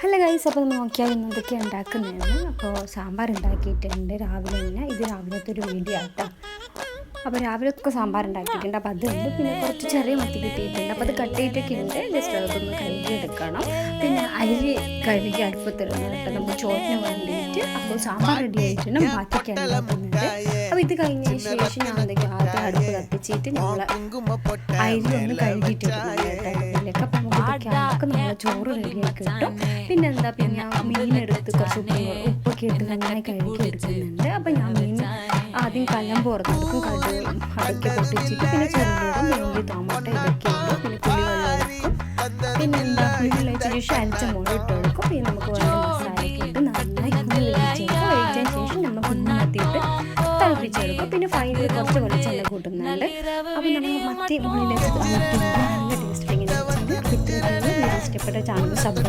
Hello guys അപ്പോൾ നമ്മൾ നോക്കിയാൽ ഇന്നതൊക്കെ ഉണ്ടാക്കുന്നതാണ്. അപ്പോൾ സാമ്പാർ ഉണ്ടാക്കിയിട്ടുണ്ട് രാവിലെ തന്നെ. ഇത് രാവിലത്തെ ഒരു വീഡിയോ ആട്ടോ. അപ്പോൾ രാവിലെ ഒക്കെ സാമ്പാർ ഉണ്ടാക്കിയിട്ടുണ്ട്. അപ്പോൾ അതുണ്ട് പിന്നെ കുറച്ച് ചെറിയ മത്തി കിട്ടിയിട്ടുണ്ട്. അപ്പോൾ അത് കട്ട് ചെയ്തിട്ടൊക്കെ ഉണ്ട് ജസ്റ്റ് അതൊന്ന് കഴുകി എടുക്കണം. പിന്നെ അരി കഴുകി അടുപ്പത്തിടണം കേട്ടോ. നമ്മൾ ചോറിന് വേണ്ടിയിട്ട്. അപ്പോൾ സാമ്പാർ റെഡി ആയിട്ടുണ്ട്. ബാക്കിയൊക്കെ ഉണ്ടാക്കുന്നുണ്ട് അപ്പോൾ ഇത് കഴിഞ്ഞതിന് ശേഷം ഞാൻ എന്തൊക്കെയാണ് ആദ്യം അടുപ്പ് കത്തിച്ചിട്ട് നമ്മൾ അരി ഒന്ന് അപ്പോൾ നമുക്ക് നമ്മൾ ചോറ് റെഡിയാക്കി കിട്ടും പിന്നെ എന്താ പിന്നെ മീനെടുത്ത് കുറച്ച് ഉപ്പ് ഉപ്പൊക്കെ ഇട്ട് നന്നായി കഴുകി എടുക്കുന്നുണ്ട്. അപ്പം ഞാൻ മീൻ ആദ്യം കല്ലം പുറത്തെടുക്കും. കടുക് അതൊക്കെ പൊട്ടിച്ചിട്ട് പിന്നെ ചെറുപീടും ഉള്ളി ടൊമാറ്റോ ഇതൊക്കെ ഉണ്ട് പിന്നെ പുളി വെള്ളം ഒഴിക്കും. പിന്നെ എന്താ പുളി വെള്ളം ഒഴിച്ച ശേഷം അരച്ച മുളക് ഇട്ട് കൊടുക്കും. പിന്നെ നമുക്ക് വേണ്ട മസാലയൊക്കെ ഇട്ട് നന്നായി ഒന്ന് വേവിച്ചെടുക്കും വേവിച്ചതിന് ശേഷം നമ്മൾ കുഞ്ഞെത്തിയിട്ട് തിളപ്പിച്ചെടുക്കും. പിന്നെ ഫൈനൽ കുറച്ച് വെളിച്ചെണ്ണ കൂട്ടുന്നുണ്ട്. അപ്പൊ നമ്മൾ മറ്റേ മുകളിലേക്ക് ఎప్పటి చాలా సంబరం